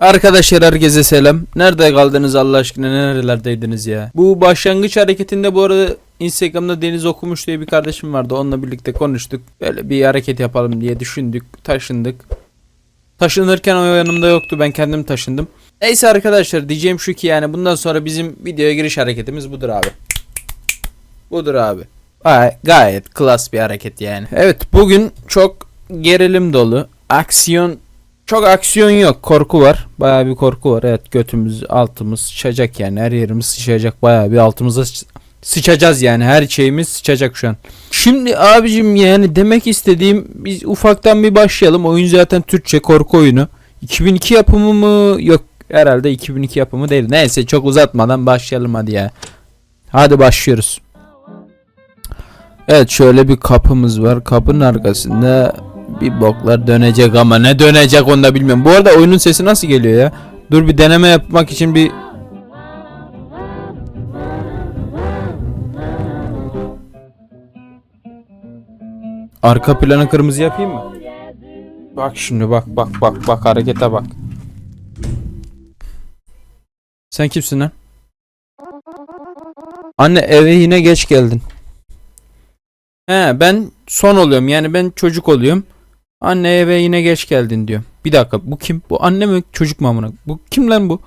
Arkadaşlar herkese selam. Nerede kaldınız Allah aşkına nerelerdeydiniz ya? Bu başlangıç hareketinde bu arada Instagram'da Deniz Okumuş diye bir kardeşim vardı. Onunla birlikte konuştuk. Böyle bir hareket yapalım diye düşündük. Taşındık. Taşınırken o yanımda yoktu. Ben kendim taşındım. Neyse arkadaşlar diyeceğim şu ki yani bundan sonra bizim videoya giriş hareketimiz budur abi. Budur abi. Gay- gayet klas bir hareket yani. Evet bugün çok gerilim dolu. Aksiyon çok aksiyon yok. Korku var. Bayağı bir korku var. Evet götümüz altımız sıçacak yani. Her yerimiz sıçacak. Bayağı bir altımıza sı- sıçacağız yani. Her şeyimiz sıçacak şu an. Şimdi abicim yani demek istediğim biz ufaktan bir başlayalım. Oyun zaten Türkçe korku oyunu. 2002 yapımı mı? Yok herhalde 2002 yapımı değil. Neyse çok uzatmadan başlayalım hadi ya. Hadi başlıyoruz. Evet şöyle bir kapımız var. Kapının arkasında bir boklar dönecek ama ne dönecek onu da bilmiyorum. Bu arada oyunun sesi nasıl geliyor ya? Dur bir deneme yapmak için bir Arka planı kırmızı yapayım mı? Bak şimdi bak bak bak bak harekete bak. Sen kimsin lan? Anne eve yine geç geldin. He ben son oluyorum yani ben çocuk oluyorum. Anne eve yine geç geldin diyor. Bir dakika bu kim? Bu anne mi çocuk mu amına? Bu kim lan bu?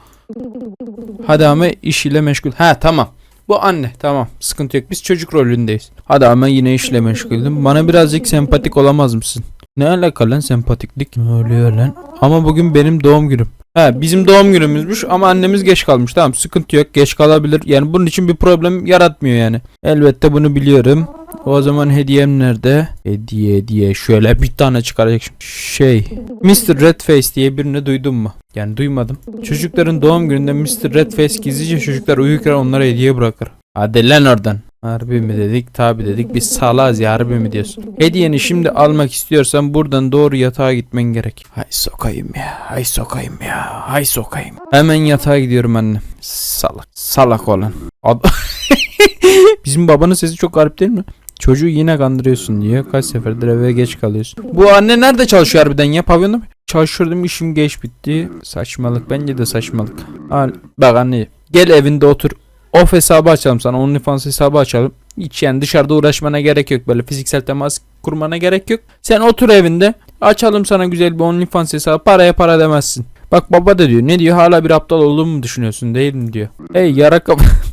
Hadi ama iş ile meşgul. Ha tamam. Bu anne tamam sıkıntı yok biz çocuk rolündeyiz. Hadi ama yine işle meşguldüm. Bana birazcık sempatik olamaz mısın? Ne alaka lan sempatiklik? Ne oluyor lan? Ama bugün benim doğum günüm. Ha bizim doğum günümüzmüş ama annemiz geç kalmış. Tamam sıkıntı yok geç kalabilir. Yani bunun için bir problem yaratmıyor yani. Elbette bunu biliyorum. O zaman hediyem nerede? Hediye hediye şöyle bir tane çıkaracak. Şey Mr. Redface diye birini duydun mu? Yani duymadım. Çocukların doğum gününde Mr. Redface gizlice çocuklar uyurken onlara hediye bırakır. Hadi lan oradan. Harbi mi dedik? Tabi dedik. Biz salaz ya harbi mi diyorsun? Hediyeni şimdi almak istiyorsan buradan doğru yatağa gitmen gerek. Hay sokayım ya. Hay sokayım ya. Hay sokayım. Hemen yatağa gidiyorum anne. Salak. Salak olan. Ad- Bizim babanın sesi çok garip değil mi? Çocuğu yine kandırıyorsun diyor. Kaç seferdir eve geç kalıyorsun. Bu anne nerede çalışıyor harbiden ya? Pavyonda mı? Çalışıyordum işim geç bitti. Saçmalık. Bence de saçmalık. Al, bak anne gel evinde otur. Off hesabı açalım sana. OnlyFans hesabı açalım. Hiç yani dışarıda uğraşmana gerek yok. Böyle fiziksel temas kurmana gerek yok. Sen otur evinde. Açalım sana güzel bir OnlyFans hesabı. Paraya para demezsin. Bak baba da diyor. Ne diyor? Hala bir aptal olduğumu mu düşünüyorsun değil mi diyor. Hey yarak kafa.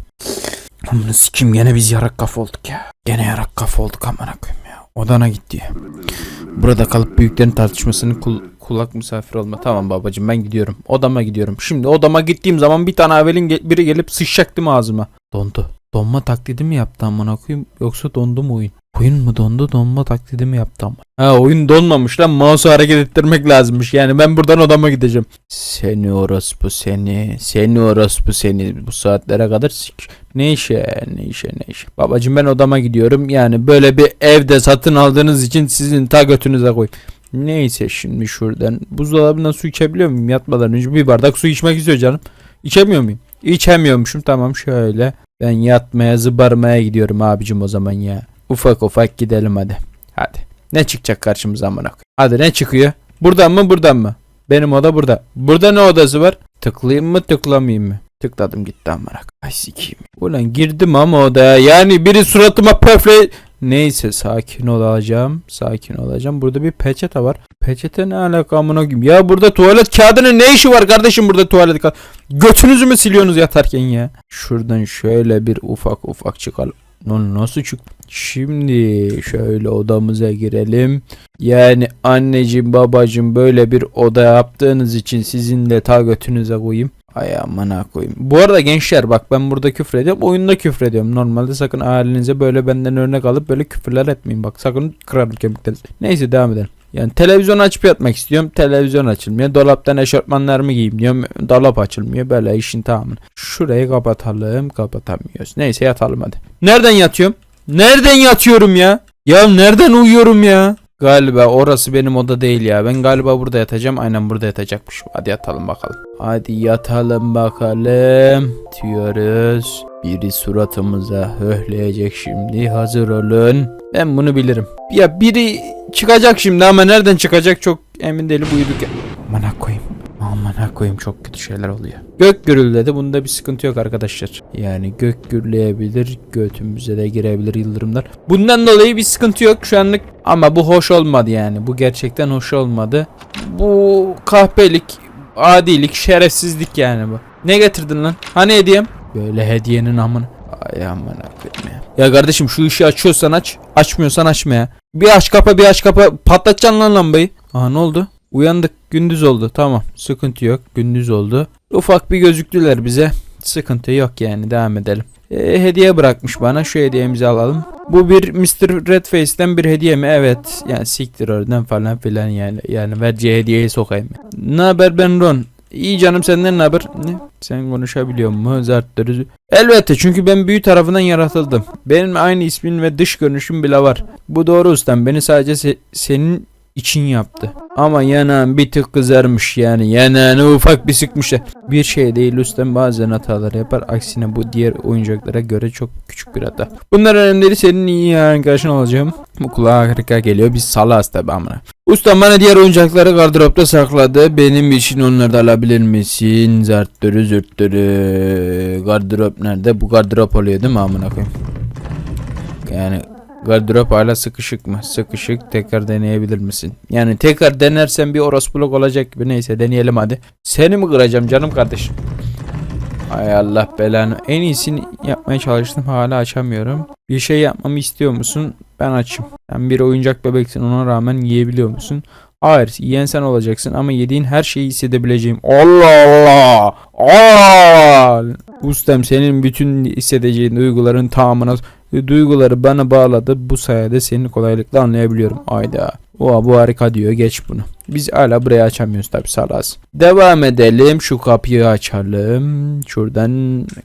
Amına sikim gene biz yarak kafa olduk ya. Gene yarak kafa olduk amına koyayım ya. Odana git diyor. Burada kalıp büyüklerin tartışmasını kul- kulak misafir olma. Tamam babacığım ben gidiyorum. Odama gidiyorum. Şimdi odama gittiğim zaman bir tane avelin ge- biri gelip sıçacak değil mi ağzıma? Dondu. Donma taklidi mi yaptı amına koyayım yoksa dondu mu oyun? Oyun mu dondu donma taklidi mi yaptı ama? Ha oyun donmamış lan mouse'u hareket ettirmek lazımmış. Yani ben buradan odama gideceğim. Seni orospu seni. Seni orospu seni. Bu saatlere kadar sik. Ne işe ne işe ne işe. Babacım ben odama gidiyorum. Yani böyle bir evde satın aldığınız için sizin ta götünüze koy. Neyse şimdi şuradan buzdolabından su içebiliyor muyum yatmadan önce bir bardak su içmek istiyor canım. İçemiyor muyum? İçemiyormuşum tamam şöyle. Ben yatmaya zıbarmaya gidiyorum abicim o zaman ya. Ufak ufak gidelim hadi. Hadi. Ne çıkacak karşımıza amına? Hadi ne çıkıyor? Buradan mı buradan mı? Benim oda burada. Burada ne odası var? Tıklayayım mı tıklamayayım mı? Tıkladım gitti amına. Ay sikeyim. Ulan girdim ama odaya. Yani biri suratıma pöfle... Neyse sakin olacağım. Sakin olacağım. Burada bir peçete var. Peçete ne alaka amına koyayım? Ya burada tuvalet kağıdının ne işi var kardeşim burada tuvalet kağıdı? Götünüzü mü siliyorsunuz yatarken ya? Şuradan şöyle bir ufak ufak çıkalım. Lan nasıl çık? Şimdi şöyle odamıza girelim. Yani anneciğim babacığım böyle bir oda yaptığınız için sizin de ta götünüze koyayım. Ay amına koyayım. Bu arada gençler bak ben burada küfür ediyorum. Oyunda küfür ediyorum. Normalde sakın ailenize böyle benden örnek alıp böyle küfürler etmeyin. Bak sakın kırarım kemiklerinizi. Neyse devam edelim. Yani televizyon açıp yatmak istiyorum. Televizyon açılmıyor. Dolaptan eşofmanlarımı giyeyim diyorum. Dolap açılmıyor. Böyle işin tamamını. Şurayı kapatalım. Kapatamıyoruz. Neyse yatalım hadi. Nereden yatıyorum? Nereden yatıyorum ya? Ya nereden uyuyorum ya? Galiba orası benim oda değil ya. Ben galiba burada yatacağım. Aynen burada yatacakmış. Hadi yatalım bakalım. Hadi yatalım bakalım. Diyoruz. Biri suratımıza höhleyecek şimdi. Hazır olun. Ben bunu bilirim. Ya biri çıkacak şimdi ama nereden çıkacak çok emin değilim. Uyuduk. Amına koyayım. Aman ha koyayım çok kötü şeyler oluyor. Gök gürüldedi. Bunda bir sıkıntı yok arkadaşlar. Yani gök gürleyebilir. Götümüze de girebilir yıldırımlar. Bundan dolayı bir sıkıntı yok şu anlık. Ama bu hoş olmadı yani. Bu gerçekten hoş olmadı. Bu kahpelik, adilik, şerefsizlik yani bu. Ne getirdin lan? Hani hediyem? Böyle hediyenin amına. Ay aman koyayım ya. Kardeşim şu ışığı açıyorsan aç. Açmıyorsan açma ya. Bir aç kapa bir aç kapa. Patlatacaksın lan lambayı. Aha ne oldu? Uyandık. Gündüz oldu. Tamam. Sıkıntı yok. Gündüz oldu. Ufak bir gözüktüler bize. Sıkıntı yok yani. Devam edelim. E, hediye bırakmış bana. Şu hediyemizi alalım. Bu bir Mr. Redface'den bir hediye mi? Evet. Yani siktir oradan falan filan yani. Yani vereceği hediyeyi sokayım. Ne haber ben Ron? İyi canım senden ne haber? Ne? Sen konuşabiliyor musun? Zartları. Elbette çünkü ben büyü tarafından yaratıldım. Benim aynı ismin ve dış görünüşüm bile var. Bu doğru ustam. Beni sadece se- senin için yaptı. Ama yanağım bir tık kızarmış yani. Yanağını ufak bir sıkmışlar. Bir şey değil ustam bazen hatalar yapar. Aksine bu diğer oyuncaklara göre çok küçük bir hata. Bunlar önemli. Senin iyi arkadaşın olacağım. Bu kulağa harika geliyor. Biz salaz tabi amına. Ustam bana diğer oyuncakları gardıropta sakladı. Benim için onları da alabilir misin? Zarttırı zürttürü. Gardırop nerede? Bu gardırop oluyor değil mi amına koyayım? Yani gardırop hala sıkışık mı? Sıkışık tekrar deneyebilir misin? Yani tekrar denersen bir orospuluk olacak gibi. Neyse deneyelim hadi. Seni mi kıracağım canım kardeşim? Ay Allah belanı. En iyisini yapmaya çalıştım. Hala açamıyorum. Bir şey yapmamı istiyor musun? Ben açım. Sen bir oyuncak bebeksin ona rağmen yiyebiliyor musun? Hayır, yiyen sen olacaksın ama yediğin her şeyi hissedebileceğim. Allah Allah! Aa! Ustam senin bütün hissedeceğin duyguların tamamına duyguları bana bağladı. Bu sayede seni kolaylıkla anlayabiliyorum. Ayda. Oha bu harika diyor. Geç bunu. Biz hala burayı açamıyoruz tabi salaz. Devam edelim. Şu kapıyı açalım. Şuradan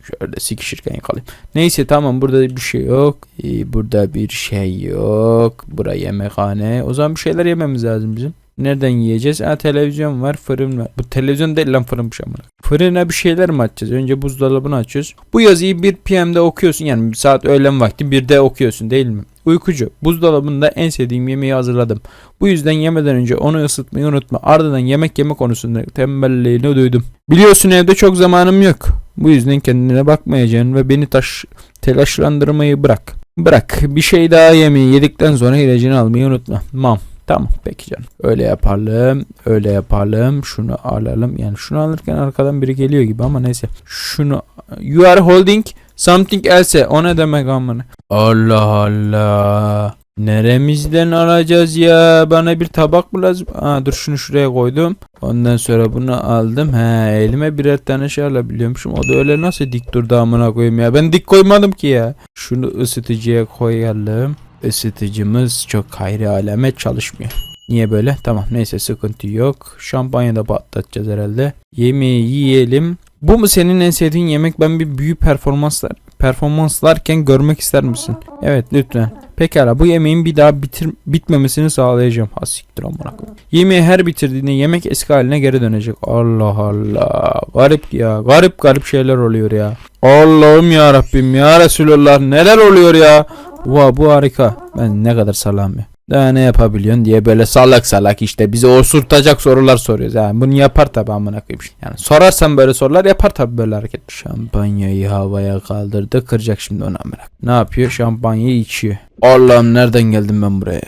şöyle sikişirken yakalayayım. Neyse tamam burada bir şey yok. Ee, burada bir şey yok. Bura yemekhane. O zaman bir şeyler yememiz lazım bizim. Nereden yiyeceğiz? Ha televizyon var, fırın var. Bu televizyon değil lan fırınmış amına. Fırına bir şeyler mi açacağız? Önce buzdolabını açıyoruz. Bu yazıyı 1 PM'de okuyorsun. Yani saat öğlen vakti 1'de okuyorsun değil mi? Uykucu. Buzdolabında en sevdiğim yemeği hazırladım. Bu yüzden yemeden önce onu ısıtmayı unutma. Ardından yemek yeme konusunda tembelliğini duydum. Biliyorsun evde çok zamanım yok. Bu yüzden kendine bakmayacaksın ve beni taş telaşlandırmayı bırak. Bırak. Bir şey daha yemeği yedikten sonra ilacını almayı unutma. Mam. Tamam peki canım. Öyle yapalım. Öyle yapalım. Şunu alalım. Yani şunu alırken arkadan biri geliyor gibi ama neyse. Şunu you are holding something else. O ne demek amına? Allah Allah. Neremizden alacağız ya? Bana bir tabak mı lazım? Aa, dur şunu şuraya koydum. Ondan sonra bunu aldım. He elime birer tane şey alabiliyormuşum. O da öyle nasıl dik durdu amına koyayım ya. Ben dik koymadım ki ya. Şunu ısıtıcıya koyalım. Isıtıcımız çok hayri alamet çalışmıyor. Niye böyle? Tamam neyse sıkıntı yok. Şampanya da patlatacağız herhalde. Yemeği yiyelim. Bu mu senin en sevdiğin yemek? Ben bir büyü performanslar performanslarken görmek ister misin? Evet lütfen. Pekala bu yemeğin bir daha bitir bitmemesini sağlayacağım. Ha siktir amına. Yemeği her bitirdiğinde yemek eski haline geri dönecek. Allah Allah. Garip ya. Garip garip şeyler oluyor ya. Allah'ım ya Rabbim ya Resulullah neler oluyor ya. Vay bu harika. Ben ne kadar salam ya. Daha ne yapabiliyorsun diye böyle salak salak işte bize osurtacak sorular soruyoruz. Yani bunu yapar tabi amına koyayım. Yani sorarsan böyle sorular yapar tabi böyle hareket. Şampanyayı havaya kaldırdı kıracak şimdi onu amına. Ne yapıyor? Şampanyayı içiyor. Allah'ım nereden geldim ben buraya?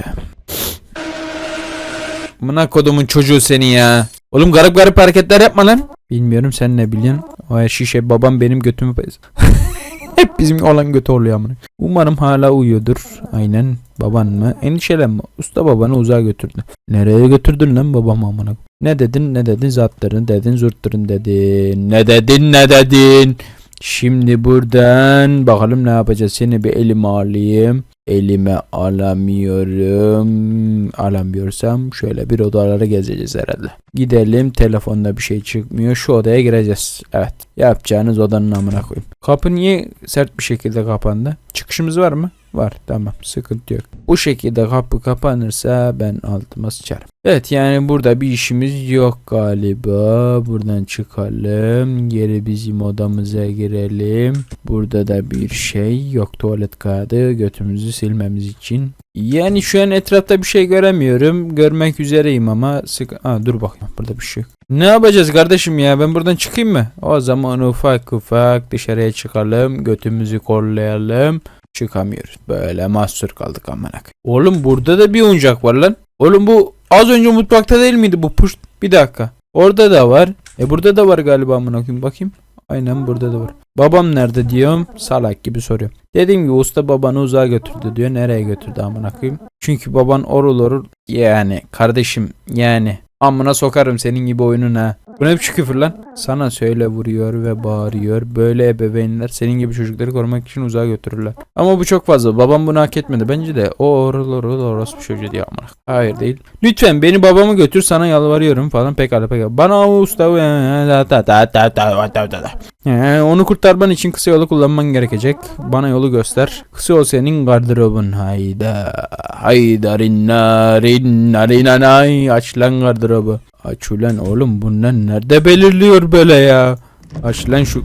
Amına kodumun çocuğu seni ya. Oğlum garip garip hareketler yapma lan. Bilmiyorum sen ne biliyorsun. O şişe babam benim götümü. Hep bizim olan götü oluyor amına. Umarım hala uyuyordur. Aynen. Baban mı? Endişelenme. Usta babanı uzağa götürdü. Nereye götürdün lan babam amına? Ne dedin ne dedin zatların dedin zurtturun dedin. Ne dedin ne dedin. Şimdi buradan bakalım ne yapacağız. Seni bir elime alayım. Elime alamıyorum. Alamıyorsam şöyle bir odaları gezeceğiz herhalde. Gidelim telefonda bir şey çıkmıyor. Şu odaya gireceğiz. Evet. Yapacağınız odanın amına koyayım. Kapı niye sert bir şekilde kapandı? Çıkışımız var mı? Var tamam sıkıntı yok. Bu şekilde kapı kapanırsa ben altıma sıçarım. Evet yani burada bir işimiz yok galiba. Buradan çıkalım. Geri bizim odamıza girelim. Burada da bir şey yok. Tuvalet kağıdı götümüzü silmemiz için. Yani şu an etrafta bir şey göremiyorum. Görmek üzereyim ama sık... Aa, dur bakayım burada bir şey yok. Ne yapacağız kardeşim ya ben buradan çıkayım mı? O zaman ufak ufak dışarıya çıkalım. Götümüzü kollayalım. Çıkamıyoruz. Böyle mahsur kaldık amına. Oğlum burada da bir oyuncak var lan. Oğlum bu az önce mutfakta değil miydi bu push? Bir dakika. Orada da var. E burada da var galiba amına koyayım bakayım. Aynen burada da var. Babam nerede diyorum. Salak gibi soruyor. Dediğim gibi usta babanı uzağa götürdü diyor. Nereye götürdü amına koyayım? Çünkü baban orul orul yani kardeşim yani amına sokarım senin gibi oyununa. Bu ne biçim küfür lan? Sana söyle vuruyor ve bağırıyor. Böyle ebeveynler senin gibi çocukları korumak için uzağa götürürler. Ama bu çok fazla. Babam bunu hak etmedi. Bence de o orul orul orospu çocuğu diye amına. Hayır değil. Lütfen beni babamı götür sana yalvarıyorum falan. Pekala pekala. Bana usta Ee, onu kurtarman için kısa yolu kullanman gerekecek. Bana yolu göster. Kısa yol senin gardırobun. Hayda. Hayda rinna rinna rinna nay. Aç lan gardırobu. Aç ulan oğlum bunlar nerede belirliyor böyle ya? Aç lan şu.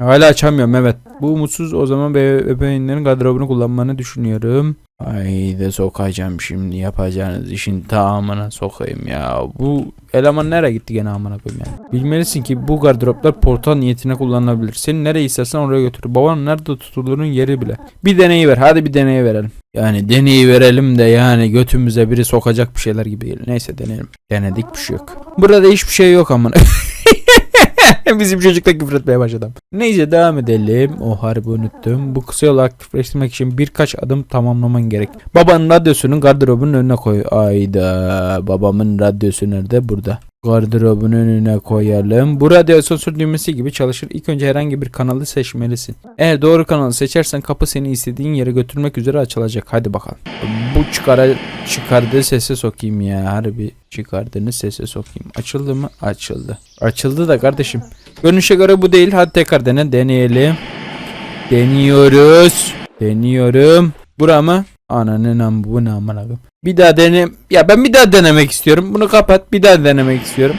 Hala açamıyorum evet. Bu umutsuz o zaman be ebeveynlerin gardırobunu kullanmanı düşünüyorum. Haydi sokacağım şimdi yapacağınız işin tamamına sokayım ya. Bu eleman nereye gitti gene amına koyayım ya. Bilmelisin ki bu gardıroplar portal niyetine kullanılabilir. Seni nereye istersen oraya götür. Baban nerede tutulduğunun yeri bile. Bir deneyi ver. Hadi bir deneyi verelim. Yani deneyi verelim de yani götümüze biri sokacak bir şeyler gibi değil. Neyse deneyelim. Denedik bir şey yok. Burada hiçbir şey yok amına. Bizim çocuk da küfür etmeye başladı. Neyse devam edelim. O harbi unuttum. Bu kısa yolu aktifleştirmek için birkaç adım tamamlaman gerek. Babanın radyosunun gardırobunun önüne koy. Ayda babamın radyosu nerede? Burada. Gardırobun önüne koyalım. Bu radyo asansör düğmesi gibi çalışır. İlk önce herhangi bir kanalı seçmelisin. Eğer doğru kanalı seçersen kapı seni istediğin yere götürmek üzere açılacak. Hadi bakalım. Bu çıkara çıkardığı sese sokayım ya. Harbi çıkardığını sese sokayım. Açıldı mı? Açıldı. Açıldı da kardeşim. Görünüşe göre bu değil. Hadi tekrar dene. Deneyelim. Deniyoruz. Deniyorum. Bura mı? Ananın am bu ne amına. Bir daha dene. Ya ben bir daha denemek istiyorum. Bunu kapat. Bir daha denemek istiyorum.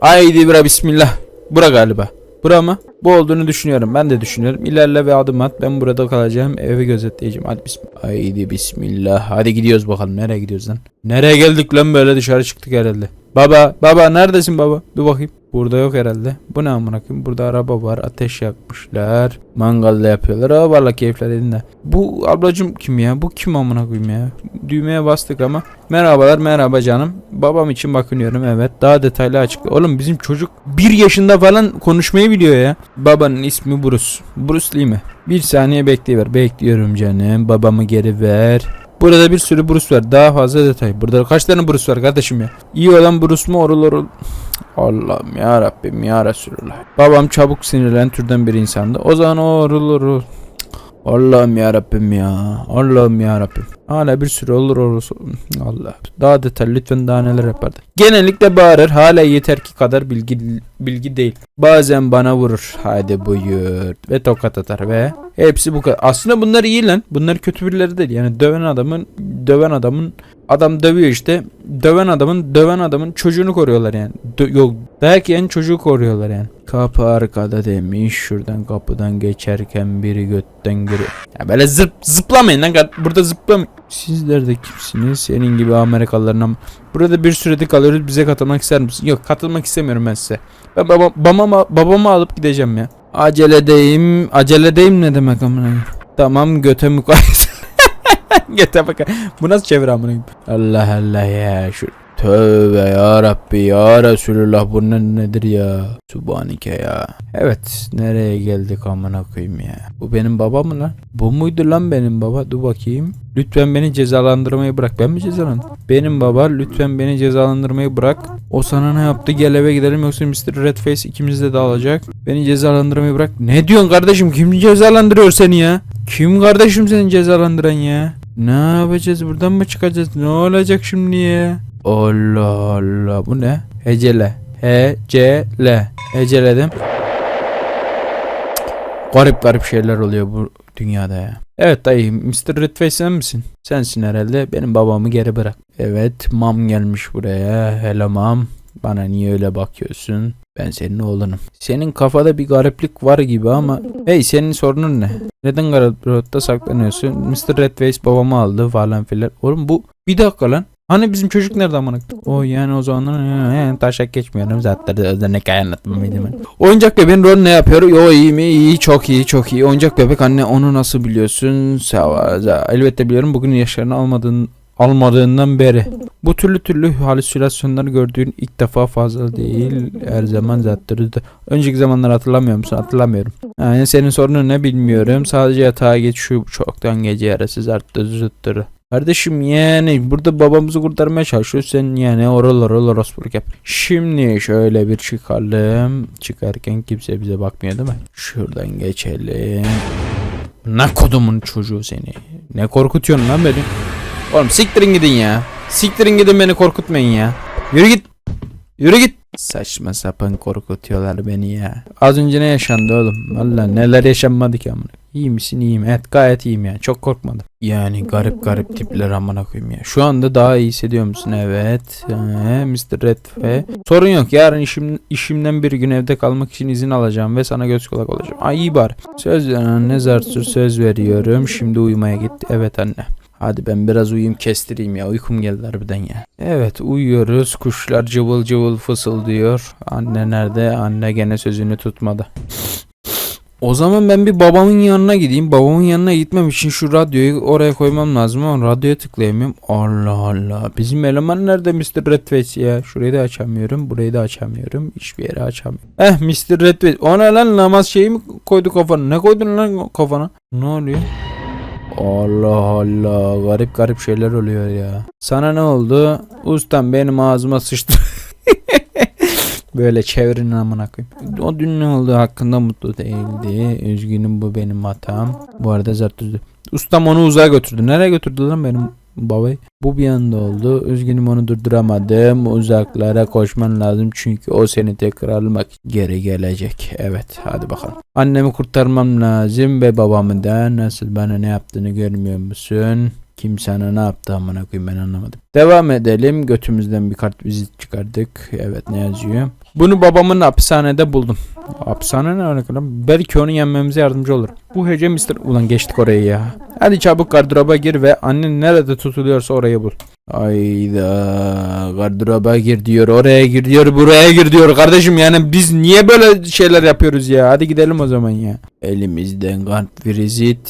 Haydi bira bismillah. Bura galiba. Bura mı? Bu olduğunu düşünüyorum. Ben de düşünüyorum. İlerle ve adım at. Ben burada kalacağım. Evi gözetleyeceğim. Hadi bismillah. Haydi bismillah. Hadi gidiyoruz bakalım. Nereye gidiyoruz lan? Nereye geldik lan böyle dışarı çıktık herhalde. Baba, baba neredesin baba? Bir bakayım. Burada yok herhalde. Bu ne amına koyayım? Burada araba var. Ateş yakmışlar. Mangalda yapıyorlar. Aa valla keyifler elinde. Bu ablacım kim ya? Bu kim amına koyayım ya? Düğmeye bastık ama. Merhabalar merhaba canım. Babam için bakınıyorum evet. Daha detaylı açıkla. Oğlum bizim çocuk bir yaşında falan konuşmayı biliyor ya. Babanın ismi Bruce. Bruce Lee mi? Bir saniye bekleyiver. Bekliyorum canım. Babamı geri ver. Burada bir sürü Bruce var. Daha fazla detay. Burada kaç tane Bruce var kardeşim ya? İyi olan Bruce mu orul orul? Allah'ım ya Rabbim ya Resulullah. Babam çabuk sinirlenen türden bir insandı. O zaman o orul orul. Allah'ım ya Rabbim ya. Allah'ım ya Rabbim. Hala bir sürü olur olur. Allah. Daha detaylı lütfen daha neler yapardı. Genellikle bağırır. Hala yeter ki kadar bilgi bilgi değil. Bazen bana vurur. Hadi buyur. Ve tokat atar ve hepsi bu kadar. Aslında bunlar iyi lan. Bunlar kötü birileri değil. Yani döven adamın döven adamın adam dövüyor işte. Döven adamın döven adamın çocuğunu koruyorlar yani. Dö- yok dayak yiyen çocuğu koruyorlar yani. Kapı arkada demiş. Şuradan kapıdan geçerken biri götten giriyor. Ya böyle zıp zıplamayın lan. Burada zıplamayın. Sizler de kimsiniz? Senin gibi Amerikalılarına Burada bir süredir kalıyoruz. Bize katılmak ister misin? Yok katılmak istemiyorum ben size. Ben baba, babama, babamı alıp gideceğim ya. Aceledeyim. Aceledeyim ne demek amına? Tamam göte mukayese. göte bak. Bu nasıl çevir amına? Allah Allah ya. Şu Tövbe ya Rabbi ya Resulullah bu ne nedir ya? Subhanike ya. Evet nereye geldik amına koyayım ya. Bu benim baba mı lan? Bu muydu lan benim baba? Dur bakayım. Lütfen beni cezalandırmayı bırak. Ben mi cezalandım? Benim baba lütfen beni cezalandırmayı bırak. O sana ne yaptı? Gel eve gidelim yoksa Mr. Redface ikimiz de dağılacak. Beni cezalandırmayı bırak. Ne diyorsun kardeşim? Kim cezalandırıyor seni ya? Kim kardeşim seni cezalandıran ya? Ne yapacağız? Buradan mı çıkacağız? Ne olacak şimdi ya? Allah Allah. Bu ne? Hecele. Hecele. Heceledim. Garip garip şeyler oluyor bu dünyada ya. Evet dayı Mr. Redface sen misin? Sensin herhalde benim babamı geri bırak. Evet mam gelmiş buraya. Hello mam. Bana niye öyle bakıyorsun? Ben senin oğlunum. Senin kafada bir gariplik var gibi ama hey senin sorunun ne? Neden gariplikte saklanıyorsun? Mr. Redface babamı aldı falan filan. Oğlum bu bir dakika lan. Hani bizim çocuk nerede amına? O yani o zamanlar he, taşak geçmiyorum zaten özel hikaye anlatmamaydım ben. Oyuncak bebeğin rolü ne yapıyor? Yo iyi mi? İyi çok iyi çok iyi. Oyuncak bebek anne onu nasıl biliyorsun? Sağ Elbette biliyorum bugün yaşlarını almadığın almadığından beri. Bu türlü türlü halüsinasyonları gördüğün ilk defa fazla değil. Her zaman zattırdı. Önceki zamanları hatırlamıyor musun? Hatırlamıyorum. Yani senin sorunun ne bilmiyorum. Sadece yatağa geç şu çoktan gece yarısı zarttı zıttırı. Kardeşim yani burada babamızı kurtarmaya çalışıyoruz. Sen yani oral oral orospuluk yap. Şimdi şöyle bir çıkalım. Çıkarken kimse bize bakmıyor değil mi? Şuradan geçelim. Ne kodumun çocuğu seni. Ne korkutuyorsun lan beni? Oğlum siktirin gidin ya. Siktirin gidin beni korkutmayın ya. Yürü git. Yürü git. Saçma sapan korkutuyorlar beni ya. Az önce ne yaşandı oğlum? Valla neler yaşanmadı ki amına. İyi misin iyiyim. Evet gayet iyiyim ya. Çok korkmadım. Yani garip garip tipler amına koyayım ya. Şu anda daha iyi hissediyor musun? Evet. Ee, Mr. Red ve sorun yok. Yarın işim, işimden bir gün evde kalmak için izin alacağım ve sana göz kulak olacağım. Ay iyi bari. Söz ne zarsır söz veriyorum. Şimdi uyumaya git. Evet anne. Hadi ben biraz uyuyayım kestireyim ya. Uykum geldi harbiden ya. Evet uyuyoruz. Kuşlar cıvıl cıvıl fısıldıyor. Anne nerede? Anne gene sözünü tutmadı. O zaman ben bir babamın yanına gideyim. Babamın yanına gitmem için şu radyoyu oraya koymam lazım ama radyoya tıklayamıyorum. Allah Allah. Bizim eleman nerede Mr. Redface ya? Şurayı da açamıyorum. Burayı da açamıyorum. Hiçbir yere açamıyorum. Eh Mr. Redface. O ne lan namaz şeyi mi koydu kafana? Ne koydun lan kafana? Ne oluyor? Allah Allah garip garip şeyler oluyor ya. Sana ne oldu? Ustam benim ağzıma sıçtı. Böyle çevirin amına koyayım. O dün ne oldu hakkında mutlu değildi. Üzgünüm bu benim hatam. Bu arada Zartüz'dü. Ustam onu uzağa götürdü. Nereye götürdü lan benim babayı? Bu bir anda oldu. Üzgünüm onu durduramadım. Uzaklara koşman lazım çünkü o seni tekrar almak geri gelecek. Evet hadi bakalım. Annemi kurtarmam lazım ve babamı da nasıl bana ne yaptığını görmüyor musun? Kim sana ne yaptı amına koyayım ben anlamadım. Devam edelim. Götümüzden bir kart vizit çıkardık. Evet ne yazıyor? Bunu babamın hapishanede buldum. Hapishane ne alaka lan? Belki onu yenmemize yardımcı olur. Bu hece Mr. Ulan geçtik orayı ya. Hadi çabuk gardıroba gir ve annen nerede tutuluyorsa orayı bul. Ayda gardıroba gir diyor oraya gir diyor buraya gir diyor kardeşim yani biz niye böyle şeyler yapıyoruz ya hadi gidelim o zaman ya elimizden kart vizit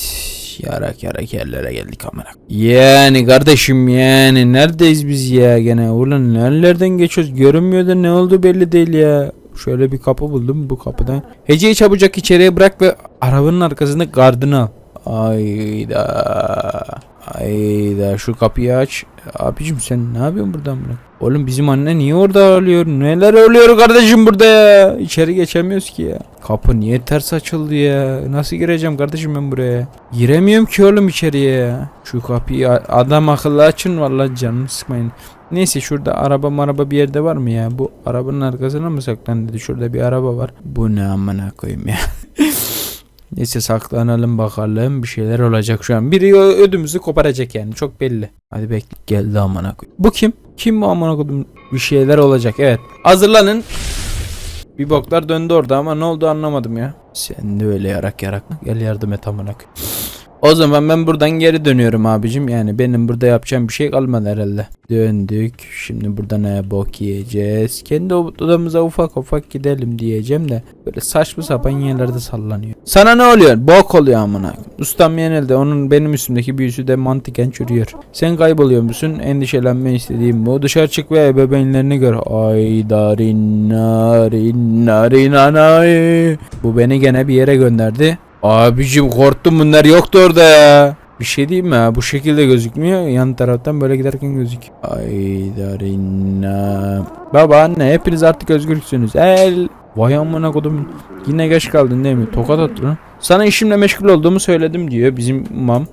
yarak yarak yerlere geldik amına. Yani kardeşim yani neredeyiz biz ya gene? Ulan nerelerden geçiyoruz? Görünmüyor da ne oldu belli değil ya. Şöyle bir kapı buldum bu kapıdan. Hece'yi çabucak içeriye bırak ve arabanın arkasında gardını al. Ayda. Ayda şu kapıyı aç. Abicim sen ne yapıyorsun buradan bırak? Oğlum bizim anne niye orada ağlıyor? Neler oluyor kardeşim burada ya? İçeri geçemiyoruz ki ya. Kapı niye ters açıldı ya? Nasıl gireceğim kardeşim ben buraya? Giremiyorum ki oğlum içeriye ya. Şu kapıyı adam akıllı açın vallahi canını sıkmayın. Neyse şurada araba maraba bir yerde var mı ya? Bu arabanın arkasına mı saklandı? Şurada bir araba var. Bu ne amına koyayım ya. Neyse saklanalım bakalım bir şeyler olacak şu an. Biri ödümüzü koparacak yani çok belli. Hadi bekle geldi amına. Bu kim? Kim bu amına? Bir şeyler olacak evet. Hazırlanın. Bir boklar döndü orada ama ne oldu anlamadım ya. Sen de öyle yarak yarak. Gel yardım et amına. O zaman ben buradan geri dönüyorum abicim. Yani benim burada yapacağım bir şey kalmadı herhalde. Döndük. Şimdi burada ne bok yiyeceğiz. Kendi odamıza ufak ufak gidelim diyeceğim de. Böyle saçma sapan yerlerde sallanıyor. Sana ne oluyor? Bok oluyor amına. Ustam yenildi. Onun benim üstümdeki büyüsü de mantıken çürüyor. Sen kayboluyor musun? Endişelenme istediğim bu. Dışarı çık ve ebeveynlerini gör. Ay darin narin narin anay. Bu beni gene bir yere gönderdi. Abicim korktum bunlar yoktu orada ya. Bir şey diyeyim mi ha? Bu şekilde gözükmüyor. Yan taraftan böyle giderken gözüküyor. Ay darina. Baba anne hepiniz artık özgürsünüz. El. Vay amına kodum. Yine geç kaldın değil mi? Tokat attı lan. Sana işimle meşgul olduğumu söyledim diyor bizim mam.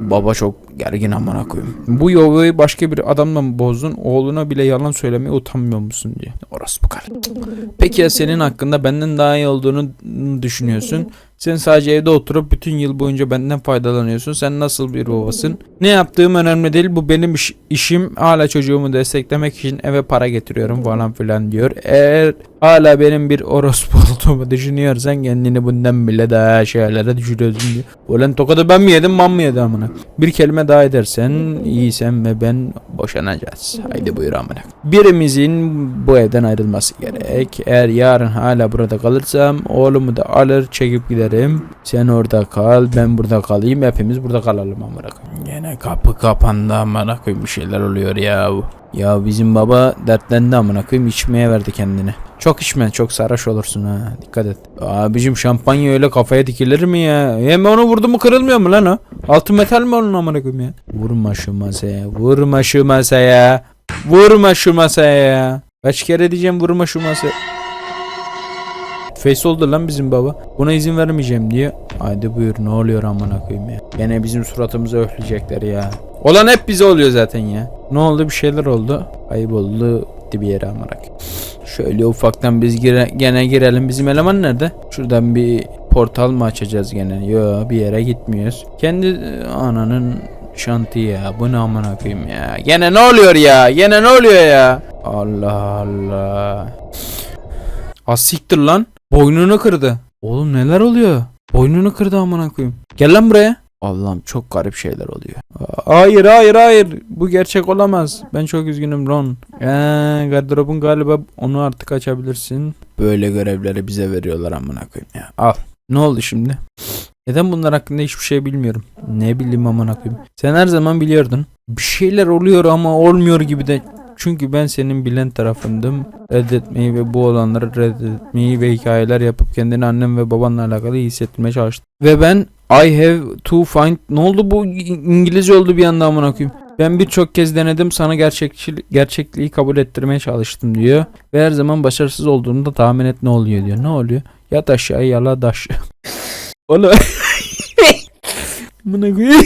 Baba çok gergin amına koyayım. Bu yuvayı başka bir adamla mı bozdun? Oğluna bile yalan söylemeye utanmıyor musun diye. Orası bu kadar. Peki ya senin hakkında benden daha iyi olduğunu düşünüyorsun? Sen sadece evde oturup bütün yıl boyunca benden faydalanıyorsun. Sen nasıl bir babasın? Ne yaptığım önemli değil. Bu benim iş- işim. Hala çocuğumu desteklemek için eve para getiriyorum falan filan diyor. Eğer hala benim bir orospu olduğumu düşünüyorsan kendini bundan bile daha şeylere düşürüyorsun diyor. Ulan tokadı ben mi yedim mam mı yedi amına? Bir kelime daha edersen iyisen ve ben boşanacağız. Haydi buyur amına. Birimizin bu evden ayrılması gerek. Eğer yarın hala burada kalırsam oğlumu da alır çekip giderim. Sen orada kal ben burada kalayım hepimiz burada kalalım amına koyayım. Gene kapı kapandı amına koyayım bir şeyler oluyor ya. Ya bizim baba dertlendi amına koyayım içmeye verdi kendini. Çok içme çok sarhoş olursun ha dikkat et. Abicim şampanya öyle kafaya dikilir mi ya? Hem onu vurdu mu kırılmıyor mu lan o? Altın metal mi onun amına koyayım ya? Vurma şu masaya vurma şu masaya. Vurma şu masaya ya. Kaç kere diyeceğim vurma şu masaya. Face oldu lan bizim baba. Buna izin vermeyeceğim diye. Haydi buyur ne oluyor amına koyayım ya. Gene bizim suratımıza öfleyecekler ya. Olan hep bize oluyor zaten ya. Ne oldu bir şeyler oldu. Ayıp oldu. Gitti bir yere amına. Şöyle ufaktan biz gire, gene girelim. Bizim eleman nerede? Şuradan bir portal mı açacağız gene? Yo bir yere gitmiyoruz. Kendi e, ananın şanti ya. Bu ne amına koyayım ya. Gene ne oluyor ya? Gene ne oluyor ya? Allah Allah. Az siktir lan. Boynunu kırdı. Oğlum neler oluyor? Boynunu kırdı amına koyayım. Gel lan buraya. Allah'ım çok garip şeyler oluyor. Hayır hayır hayır. Bu gerçek olamaz. Ben çok üzgünüm Ron. Ee, gardırobun galiba onu artık açabilirsin. Böyle görevleri bize veriyorlar amına koyayım ya. Al. Ne oldu şimdi? Neden bunlar hakkında hiçbir şey bilmiyorum. Ne bileyim amına koyayım. Sen her zaman biliyordun. Bir şeyler oluyor ama olmuyor gibi de çünkü ben senin bilen tarafındım. Reddetmeyi ve bu olanları reddetmeyi ve hikayeler yapıp kendini annem ve babanla alakalı iyi hissettirmeye çalıştım. Ve ben I have to find... Ne oldu bu İngilizce oldu bir anda amına koyayım. Ben birçok kez denedim sana gerçekçi, gerçekliği kabul ettirmeye çalıştım diyor. Ve her zaman başarısız olduğunda tahmin et ne oluyor diyor. Ne oluyor? Yat aşağı yala daş. Oğlum. Buna koyayım.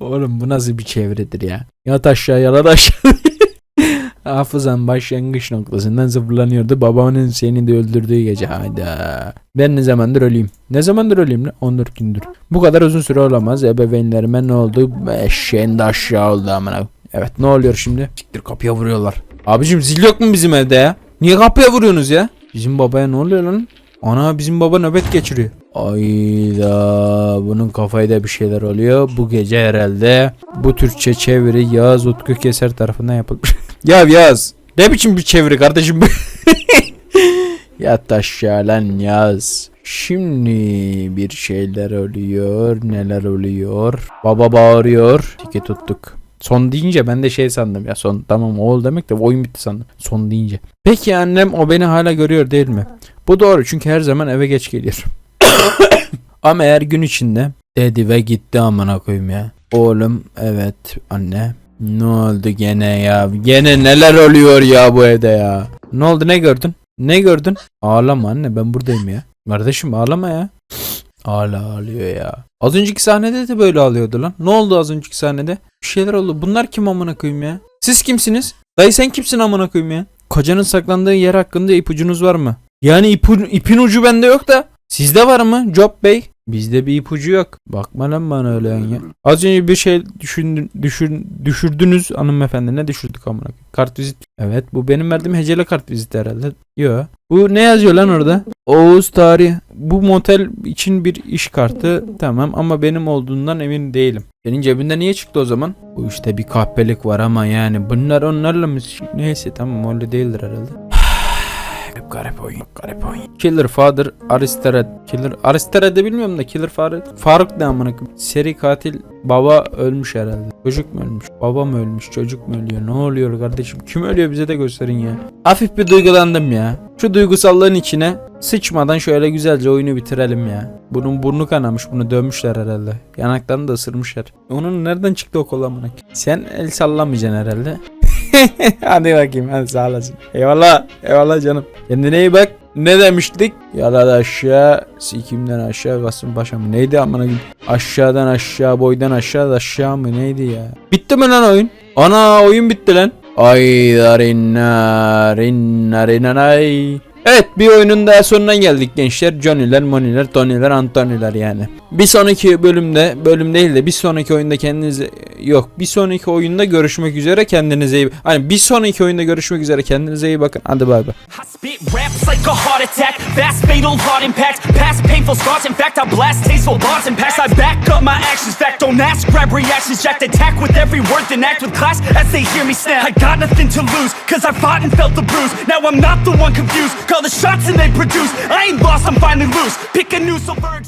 Oğlum bu nasıl bir çevredir ya? Yat aşağı yala daş. Hafızan başlangıç noktasından sıfırlanıyordu. Babanın seni de öldürdüğü gece. Hayda. Ben ne zamandır öleyim? Ne zamandır öleyim lan? 14 gündür. Bu kadar uzun süre olamaz. Ebeveynlerime ne oldu? Eşeğin de aşağı oldu amına. Evet ne oluyor şimdi? Siktir kapıya vuruyorlar. Abicim zil yok mu bizim evde ya? Niye kapıya vuruyorsunuz ya? Bizim babaya ne oluyor lan? Ana bizim baba nöbet geçiriyor. Ayda bunun kafayda bir şeyler oluyor. Bu gece herhalde bu Türkçe çeviri Yağız Utku Keser tarafından yapılmış. ya Yağız ne biçim bir çeviri kardeşim bu? Yat aşağı lan Yağız. Şimdi bir şeyler oluyor. Neler oluyor? Baba bağırıyor. Tiki tuttuk. Son deyince ben de şey sandım ya son tamam oğul demek de oyun bitti sandım son deyince. Peki annem o beni hala görüyor değil mi? Bu doğru çünkü her zaman eve geç geliyor. Ama eğer gün içinde dedi ve gitti amına koyayım ya. Oğlum evet anne. Ne oldu gene ya? Gene neler oluyor ya bu evde ya? Ne oldu ne gördün? Ne gördün? Ağlama anne ben buradayım ya. Kardeşim ağlama ya. Hala ağlıyor ya. Az önceki sahnede de böyle ağlıyordu lan. Ne oldu az önceki sahnede? Bir şeyler oldu. Bunlar kim amına koyayım ya? Siz kimsiniz? Dayı sen kimsin amına koyayım ya? Kocanın saklandığı yer hakkında ipucunuz var mı? Yani ipu, ipin ucu bende yok da. Sizde var mı Job Bey? Bizde bir ipucu yok. Bakma lan bana öyle ya. Az önce bir şey düşün, düşün, düşürdünüz hanımefendi. Ne düşürdük amına koyayım? Kart vizit. Evet bu benim verdiğim hecele kart vizit herhalde. Yo. Bu ne yazıyor lan orada? Oğuz tarih. Bu motel için bir iş kartı. Tamam ama benim olduğundan emin değilim. Senin cebinde niye çıktı o zaman? Bu işte bir kahpelik var ama yani bunlar onlarla mı? Neyse tamam öyle değildir herhalde. Garip garip oyun. Garip oyun. Killer Father Aristotle. Killer Aristotle'de bilmiyorum da Killer Father. Faruk ne amına? Seri katil baba ölmüş herhalde. Çocuk mu ölmüş? Baba mı ölmüş? Çocuk mu ölüyor? Ne oluyor kardeşim? Kim ölüyor bize de gösterin ya. Hafif bir duygulandım ya. Şu duygusallığın içine sıçmadan şöyle güzelce oyunu bitirelim ya. Bunun burnu kanamış. Bunu dövmüşler herhalde. Yanaklarını da ısırmışlar. Onun nereden çıktı o kol amına koyayım? Sen el sallamayacaksın herhalde. hadi bakayım hadi sağ olasın. Eyvallah. Eyvallah canım. Kendine iyi bak. Ne demiştik? Yalan aşağı, sikimden aşağı, kasım paşa mı? Neydi amına koyayım? Aşağıdan aşağı, boydan aşağı, aşağı mı? Neydi ya? Bitti mi lan oyun? Ana oyun bitti lan. Ay darinna, rinna, rinanay. Evet bir oyunun daha sonuna geldik gençler. Johnny'ler, Moni'ler, Tony'ler, Antony'ler yani. Bir sonraki bölümde, bölüm değil de bir sonraki oyunda kendinize yok. Bir sonraki oyunda görüşmek üzere kendinize iyi Hani bir sonraki oyunda görüşmek üzere kendinize iyi bakın. Hadi bay bay. Cause I fought and felt the bruise. Now I'm not the one confused, call the shots and they produce. I ain't lost, I'm finally loose. Pick a new silver.